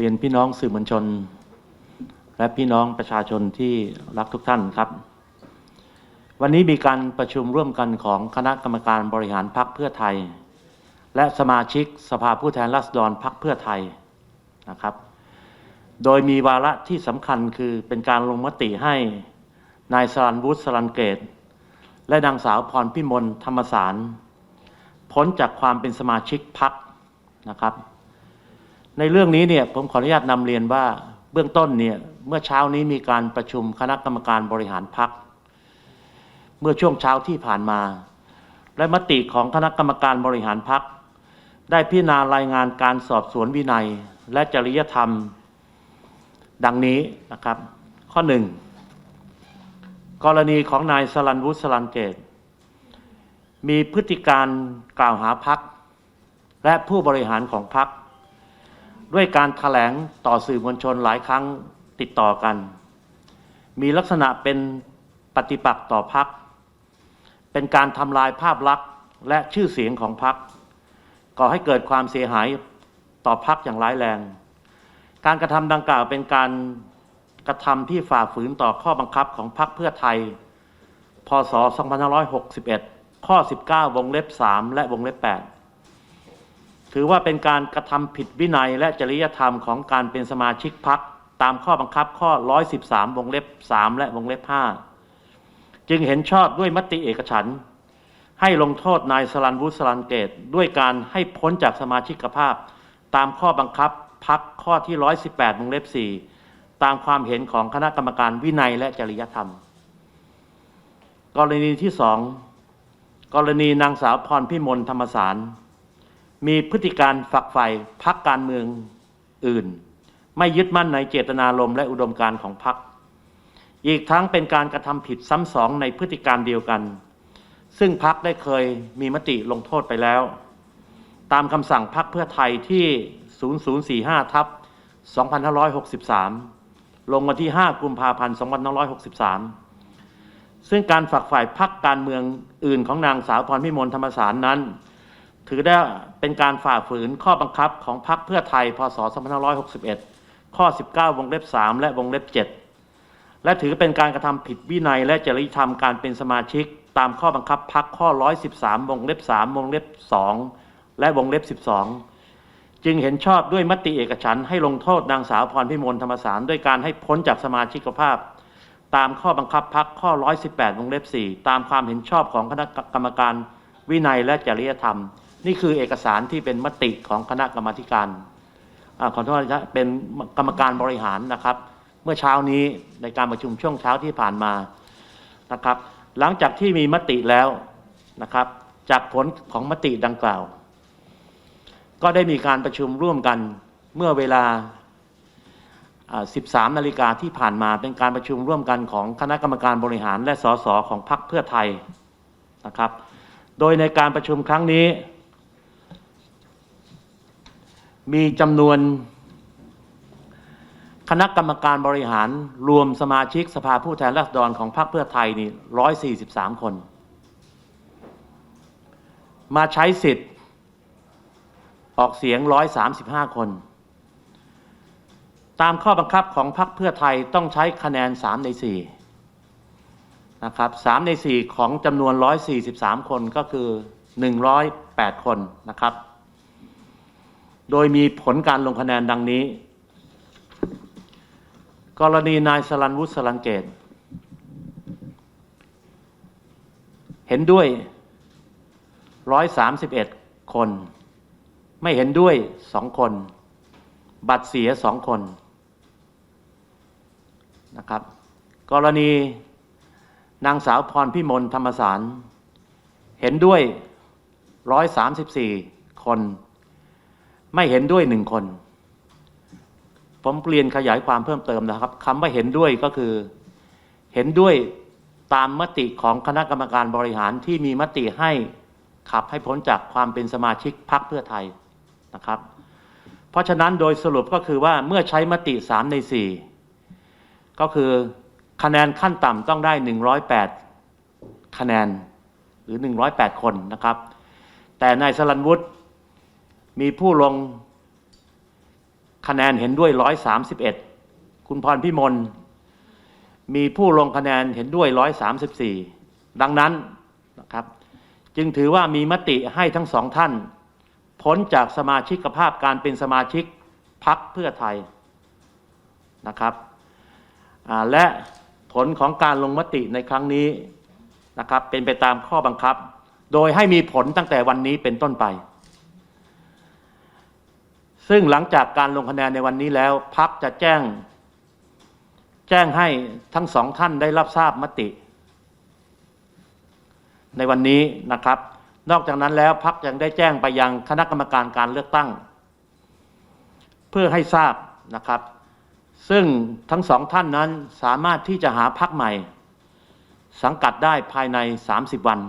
เรียนพี่น้องสื่อมวลชน และพี่น้องประชาชนที่รักทุกท่านครับ วันนี้มีการประชุมร่วมกันของคณะกรรมการบริหารพรรคเพื่อไทย และสมาชิกสภาผู้แทนราษฎรพรรคเพื่อไทยนะครับ โดยมีวาระที่สำคัญคือเป็นการลงมติให้นายสรันวุฒิสรันเกต และนางสาวพรพิมลธรรมสาร พ้นจากความเป็นสมาชิกพรรคนะครับ ในเรื่องนี้เนี่ยผมขออนุญาตนำเรียนว่าเบื้องต้นเนี่ยเมื่อเช้านี้มีการประชุมคณะกรรมการบริหารพรรคเมื่อช่วงเช้าที่ผ่านมา และมติของคณะกรรมการบริหารพรรคได้พิจารณารายงานการสอบสวนวินัย และจริยธรรม ดังนี้นะครับ ข้อหนึ่งกรณีของนายสลันวุฒิสลันเกต มีพฤติการกล่าวหาพักและผู้บริหารของพัก ด้วยการถแถลงต่อสื่อมวลชนหลายครั้งติดต่อกัน มีลักษณะเป็นปฏิปักษ์ต่อพัก เป็นการทำลายภาพลักษณ์และชื่อเสียงของพักก่อให้เกิดความเสียหายต่อพักอย่างร้ายแรง การกระทำดังกล่าวเป็นการกระทำที่ฝ่าฝืนต่อข้อบังคับของพรรคเพื่อไทย พศ 2561 ข้อ 19 วงเล็บ 3 และวงเล็บ 8 ถือว่าเป็นการกระทำผิดวินัยและจริยธรรมของการเป็นสมาชิกพรรคตามข้อบังคับข้อ 113 วงเล็บ 3 และวงเล็บ 5 จึงเห็นชอบด้วยมติเอกฉันท์ให้ลงโทษนายสลันวุฒิสลันเกต ด้วยการให้พ้นจากสมาชิกภาพ ตามข้อบังคับพักข้อที่ 118 วงเล็บ 4 ตามความเห็นของคณะกรรมการวินัยและจริยธรรม กรณีที่สองกรณีนางสาวพรพิมลธรรมสาร มีพฤติการฝักใฝ่พักการเมืองอื่น ไม่ยึดมั่นในเจตนารมณ์และอุดมการณ์ของพัก อีกทั้งเป็นการกระทำผิดซ้ำสองในพฤติการเดียวกัน ซึ่งพักได้เคยมีมติลงโทษไปแล้ว ตามคำสั่งพักเพื่อไทยที่ 0045 ทับ 2563 ลงวันที่ 5 กุมภาพันธ์ 2563 ซึ่งการฝักฝ่ายพักการเมืองอื่นของนางสาวพรพิมลธรรมสารนั้น ถือได้เป็นการฝ่าฝืนข้อบังคับของพรรคเพื่อไทย พศ 2561 ข้อ 19 วงเล็บ 3 และวงเล็บ 7 และถือเป็นการกระทำผิดวินัย และจริยธรรมการเป็นสมาชิก ตามข้อบังคับพรรคข้อ 113 วงเล็บ 3 วงเล็บ 2 และวงเล็บ 12 จึงเห็นชอบด้วยมติเอกฉันให้ลงโทษนางสาวพรพิมลธรรมสารด้วยการให้พ้นจากสมาชิกภาพ ตามข้อบังคับพักข้อ 118 วงเล็บ 4 ตามความเห็นชอบของคณะกรรมการวินัยและจริยธรรม นี่คือเอกสารที่เป็นมติของคณะกรรมการอขอโทษนะเป็นกรรมการบริหารนะครับ เมื่อเช้านี้ในการประชุมช่วงเช้าที่ผ่านมานะครับ หลังจากที่มีมติแล้วนะครับ จากผลของมติดังกล่าว ก็ได้มีการประชุมร่วมกันเมื่อเวลา 13 นาฬิกาที่ผ่านมาเป็นการประชุมร่วมกันของคณะกรรมการบริหารและสสของพรรคเพื่อไทยนะครับ โดยในการประชุมครั้งนี้ มีจำนวน คณะกรรมการบริหารรวมสมาชิกสภาผู้แทนราษฎรของพรรคเพื่อไทยนี่143คน มาใช้สิทธิ์ ออกเสียง135คน ตามข้อบังคับของพรรคเพื่อไทยต้องใช้คะแนน3ใน4นะครับ3ใน4ของจำนวน143คนก็คือ108คนนะครับ โดยมีผลการลงคะแนนดังนี้ กรณีนายสลันวุฒิสลันเกต เห็นด้วย 131 คน ไม่เห็นด้วย 2 คน บัตรเสีย 2 คนนะครับ กรณีนางสาวพรพิมลธรรมสาร เห็นด้วย 134 คน ไม่เห็นด้วยหนึ่งคน ผมเรียนขยายความเพิ่มเติมนะครับคำว่าเห็นด้วยก็คือ เห็นด้วยตามมติของคณะกรรมการบริหารที่มีมติให้ขับให้พ้นจากความเป็นสมาชิกพรรคเพื่อไทยนะครับ เพราะฉะนั้นโดยสรุปก็คือว่าเมื่อใช้มติ 3 ใน 4 ก็คือคะแนนขั้นต่ำต้องได้ 108 คะแนนหรือ 108 คนนะครับ แต่นายสลันวุฒิ มีผู้ลงคะแนนเห็นด้วย 131 คุณพรพิมล มีผู้ลงคะแนนเห็นด้วย 134 ดังนั้นนะครับ จึงถือว่ามีมติให้ทั้งสองท่าน พ้นจากสมาชิกภาพการเป็นสมาชิกพักเพื่อไทยนะครับ และผลของการลงมติในครั้งนี้นะครับ เป็นไปตามข้อบังคับ โดยให้มีผลตั้งแต่วันนี้เป็นต้นไป ซึ่งหลังจากการลงคะแนนในวันนี้แล้วพักจะแจ้ง แจ้งให้ทั้งสองท่านได้รับทราบมติ ในวันนี้นะครับ นอกจากนั้นแล้วพักยังได้แจ้งไปยังคณะกรรมการการเลือกตั้ง เพื่อให้ทราบนะครับ ซึ่งทั้งสองท่านนั้นสามารถที่จะหาพักใหม่ สังกัดได้ภายใน 30 วัน